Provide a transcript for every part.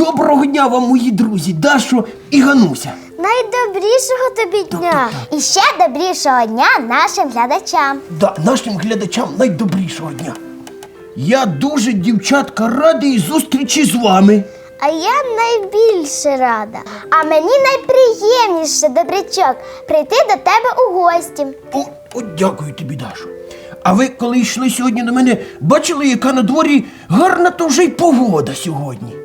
Доброго дня вам, мої друзі, Дашо і Гануся. Найдобрішого тобі дня! І ще добрішого дня нашим глядачам. Да, нашим глядачам найдобрішого дня. Я дуже, дівчатка, радий зустрічі з вами. А я найбільше рада. А мені найприємніше, добрячок, прийти до тебе у гості. О, о, дякую тобі, Дашо. А ви, коли йшли сьогодні до мене, бачили, яка на дворі гарна то вже й погода сьогодні.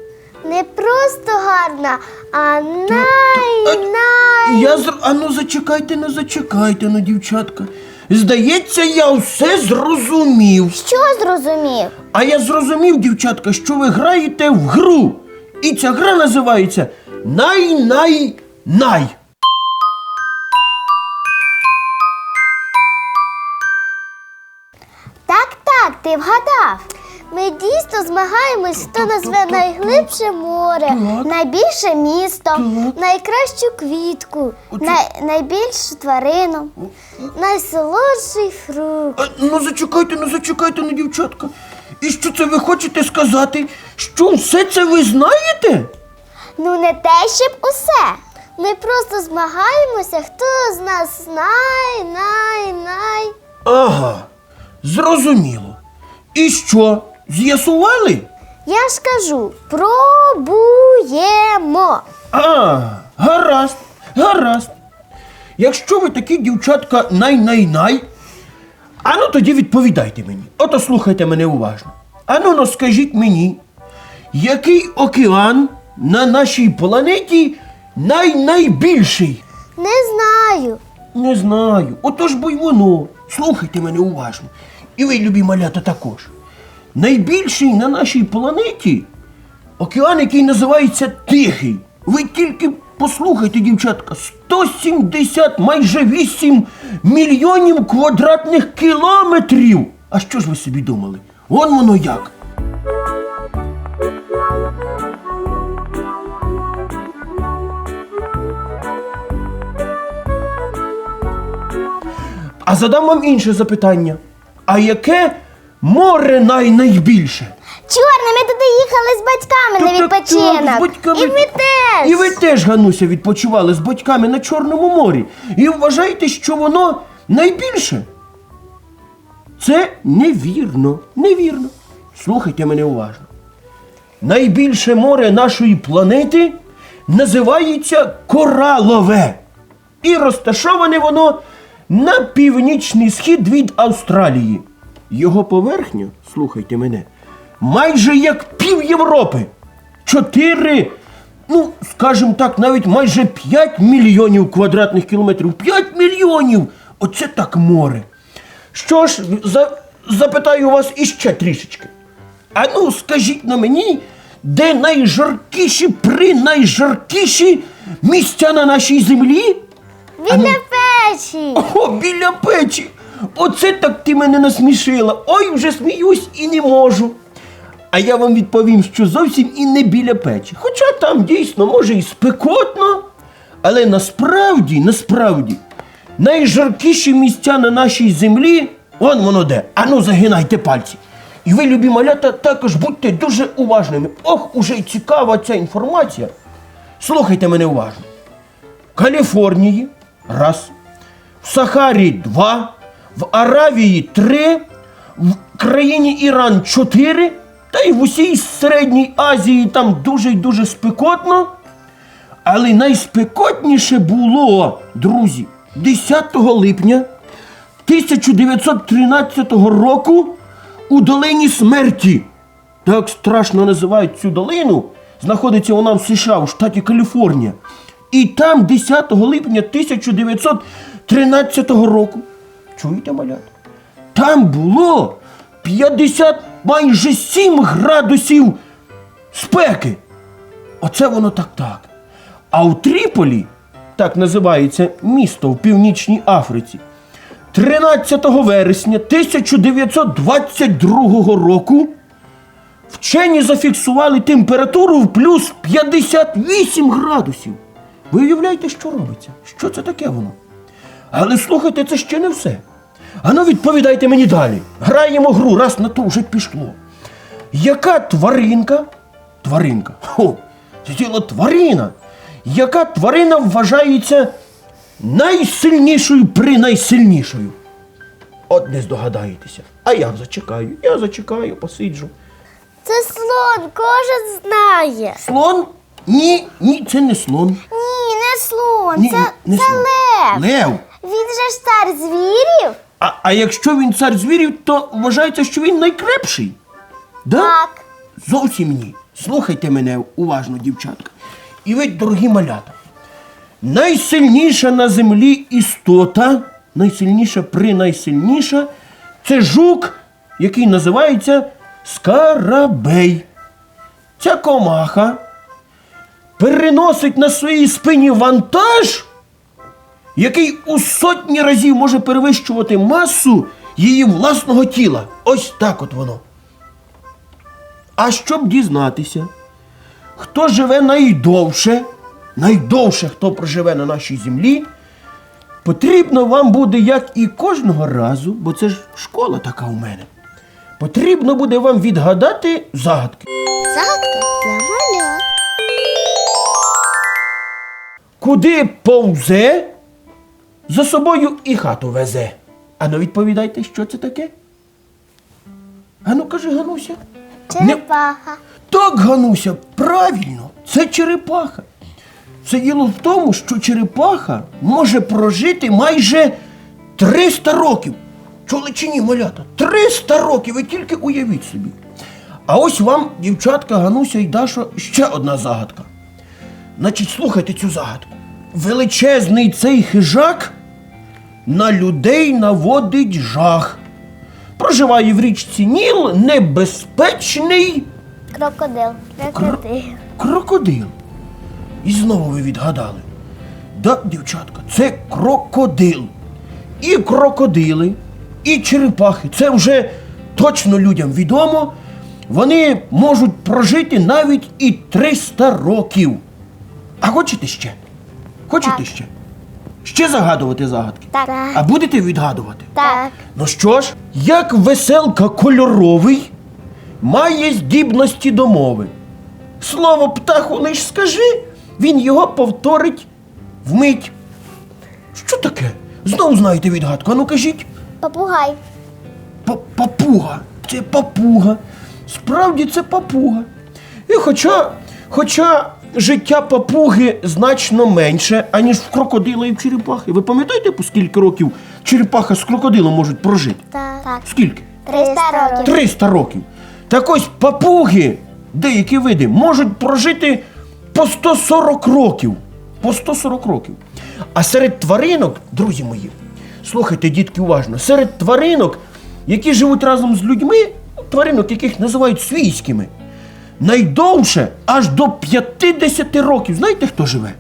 Не просто гарна, а най, най. Я зр... А ну зачекайте, ну зачекайте, ну, дівчатка. Здається, я все зрозумів. Що зрозумів? А я зрозумів, дівчатка, що ви граєте в гру. І ця гра називається Най-най-най. Так, так, ти вгадав. Ми дійсно змагаємось, хто назве найглибше море, найбільше місто, найкращу квітку, най... найбільшу тварину, найсолодший фрукт. А, ну зачекайте, ну зачекайте, ну, дівчатка. І що це ви хочете сказати? Що все це ви знаєте? Ну, не те, щоб усе. Ми просто змагаємося, хто з нас най, най, най. Ага, зрозуміло. І що? З'ясували? Я ж кажу, пробуємо. А, гаразд, гаразд. Якщо ви такі дівчатка най-най-най, а ну тоді відповідайте мені. Ото слухайте мене уважно. Ану, ну скажіть мені, який океан на нашій планеті най-найбільший? Не знаю. Не знаю. Отож бо й воно. Слухайте мене уважно. І ви, любі малята, також. Найбільший на нашій планеті океан, який називається Тихий. Ви тільки послухайте, дівчатка, 170, майже 8 мільйонів квадратних кілометрів. А що ж ви собі думали? Вон воно як. А задам вам інше запитання. А яке море най-найбільше? Чорне, ми туди їхали з батьками на відпочинок. з батьками. І ви теж. І ви теж, Гануся, відпочивали з батьками на Чорному морі. І вважаєте, що воно найбільше? Це невірно, невірно. Слухайте мене уважно. Найбільше море нашої планети називається Коралове. І розташоване воно на північний схід від Австралії. Його поверхня, слухайте мене, майже як пів Європи. Чотири, ну, скажімо так, навіть майже 5 мільйонів квадратних кілометрів. 5 мільйонів! Оце так море. Що ж, за, запитаю вас іще трішечки. А ну, скажіть на мені, де найжаркіші, при найжаркіші місця на нашій землі? Біля печі. О, біля печі. Оце так ти мене насмішила. Ой, вже сміюсь і не можу. А я вам відповім, що зовсім і не біля печі. Хоча там дійсно може і спекотно, але насправді, насправді, найжаркіші місця на нашій землі, вон воно де. Ану, загинайте пальці. І ви, любі малята, також будьте дуже уважними. Ох, уже й цікава ця інформація. Слухайте мене уважно. В Каліфорнії раз, в Сахарі два, в Аравії три, в країні Іран чотири, та й в усій Середній Азії там дуже й дуже спекотно. Але найспекотніше було, друзі, 10 липня 1913 року у долині смерті. Так страшно називають цю долину. Знаходиться вона в США, у штаті Каліфорнія. І там 10 липня 1913 року. Чуєте, малята? Там було 50 майже 7 градусів спеки. Оце воно так так. А у Тріполі так називається місто в Північній Африці. 13 вересня 1922 року вчені зафіксували температуру в плюс 58 градусів. Ви уявляєте, що робиться? Що це таке воно? Але слухайте, це ще не все. Ану, відповідайте мені далі. Граємо гру, раз на то вже пішло. Яка тваринка? Тваринка. Хо, це тіло тварина. Яка тварина вважається найсильнішою при найсильнішою? От не здогадаєтеся. А я зачекаю, я зачекаю, посиджу. Це слон, кожен знає. Слон? Ні, ні, це не слон. Ні, не слон, Ні, це, не це слон. лев. Лев. Він же ж цар звірів. А, а якщо він цар звірів, то вважається, що він найкрепший. Да? Так. Зовсім ні. Слухайте мене уважно, дівчатка. І ви, дорогі малята. Найсильніша на землі істота, найсильніша при найсильніша, це жук, який називається скарабей. Ця комаха переносить на своїй спині вантаж, який у сотні разів може перевищувати масу її власного тіла. Ось так от воно. А щоб дізнатися, хто живе найдовше, найдовше, хто проживе на нашій землі, потрібно вам буде, як і кожного разу, бо це ж школа така у мене. Потрібно буде вам відгадати загадки. Загадка для малят. Куди повзе, за собою і хату везе. Ану, відповідайте, що це таке? Ану, каже Гануся. Не- Черепаха. Так, Гануся, правильно, це черепаха. Це діло в тому, що черепаха може прожити майже 300 років. Чули чи ні, малята? 300 років, ви тільки уявіть собі. А ось вам, дівчатка Гануся і Даша, ще одна загадка. Значить, слухайте цю загадку. Величезний цей хижак на людей наводить жах. Проживає в річці Ніл, небезпечний Крокодил. Крокодил. крокодил. І знову ви відгадали. Да, дівчатка, це крокодил. І крокодили, і черепахи. Це вже точно людям відомо. Вони можуть прожити навіть і 300 років. А хочете ще? Хочете Так. ще? Ще загадувати загадки? Так. А будете відгадувати? Так. Ну що ж, як веселка кольоровий має здібності до мови. Слово птаху лиш скажи, він його повторить вмить. Що таке? Знову знаєте відгадку, а ну кажіть. Попугай. Па- Папуга. Це папуга. Справді це папуга. І хоча, хоча життя папуги значно менше, аніж в крокодила і в черепахи. Ви пам'ятаєте, по скільки років черепаха з крокодилом можуть прожити? Так. так. Скільки? 300 років. 300 років. Так ось папуги, деякі види, можуть прожити по 140 років. По 140 років. А серед тваринок, друзі мої, слухайте, дітки, уважно, серед тваринок, які живуть разом з людьми, тваринок, яких називають свійськими, найдовше аж до 50 років. Знаєте, хто живе?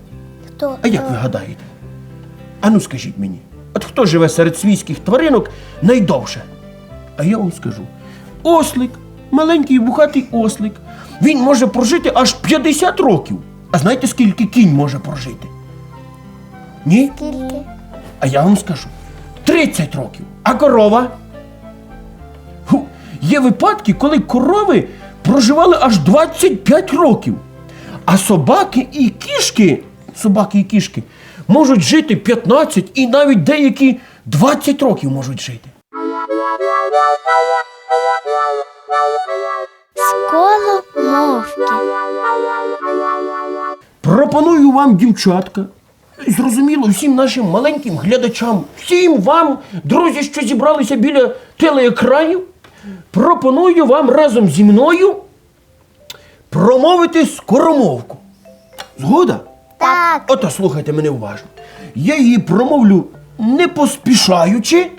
Хто? А як ви гадаєте? Ану скажіть мені, от хто живе серед свійських тваринок найдовше? А я вам скажу: ослик, маленький бухатий ослик. Він може прожити аж 50 років. А знаєте, скільки кінь може прожити? Ні? Скільки? А я вам скажу: 30 років. А корова? Ху, є випадки, коли корови проживали аж 25 років. А собаки і кішки, собаки і кішки можуть жити 15 і навіть деякі 20 років можуть жити. Сколомовки. Пропоную вам, дівчатка, зрозуміло, всім нашим маленьким глядачам, всім вам, друзі, що зібралися біля телеекранів, пропоную вам разом зі мною промовити скоромовку. Згода? Так. Ото слухайте мене уважно. Я її промовлю не поспішаючи,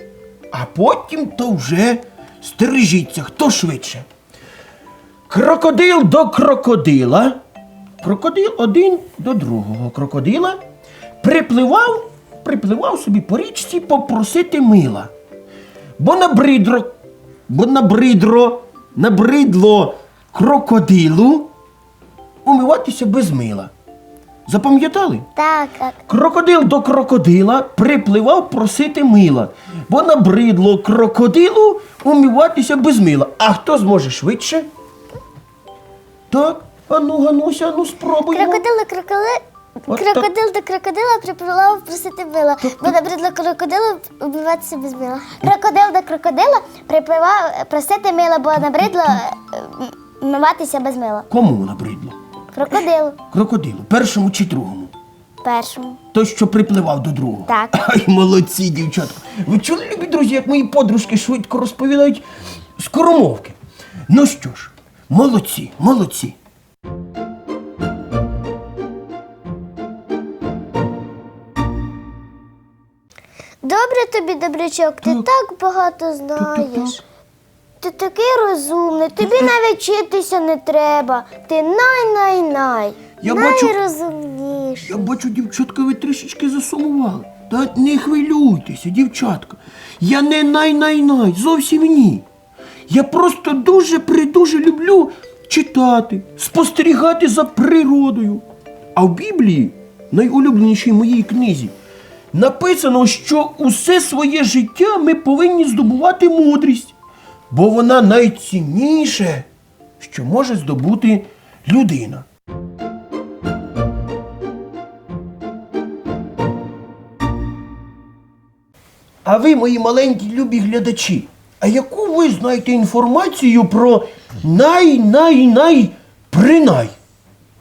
а потім то вже стережіться, хто швидше. Крокодил до крокодила. Крокодил один до другого крокодила Припливав, припливав собі по річці попросити мила. Бо набридло, бо набридло, набридло крокодилу умиватися без мила. Запам'ятали? Так, так. Крокодил до крокодила припливав просити мила, бо набридло крокодилу умиватися без мила. А хто зможе швидше? Так, ану, Гануся, ану спробуймо. Крокодил до крокодила. От Крокодил до крокодила припливав просити мила, бо набридло крокодилу обмиватися без мила. Крокодил до крокодила припливав просити мила, бо набридло вмиватися без мила. Кому набридло? Крокодилу Крокодилу, першому чи другому? першому. Той, що припливав до другого. Так. Ай, молодці, дівчатка. Ви чули, любі друзі, як мої подружки швидко розповідають скоромовки? Ну що ж, молодці, молодці. Добре тобі, добрячок, ти так багато знаєш. Ти такий розумний, тобі навіть вчитися не треба. Ти най-най-най. Я бачу- Найрозумніший. Я бачу, дівчатка, ви трішечки засумували. Та не хвилюйтеся, дівчатка. Я не най-най-най, зовсім ні. Я просто дуже придуже люблю читати, спостерігати за природою. А в Біблії, найулюбленішій моїй книзі, написано, що усе своє життя ми повинні здобувати мудрість, бо вона найцінніше, що може здобути людина. А ви, мої маленькі любі глядачі, а яку ви знаєте інформацію про най-най-най принай?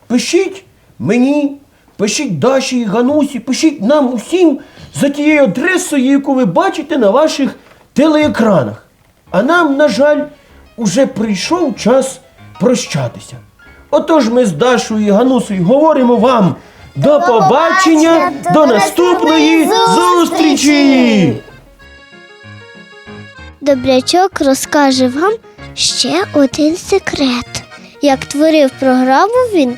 Пишіть мені, пишіть Даші, Ганусі, пишіть нам усім за тією адресою, яку ви бачите на ваших телеекранах. А нам, на жаль, уже прийшов час прощатися. Отож ми з Дашою і Ганусею говоримо вам до побачення, до наступної зустрічі! Добрячок розкаже вам ще один секрет. Як творив програму він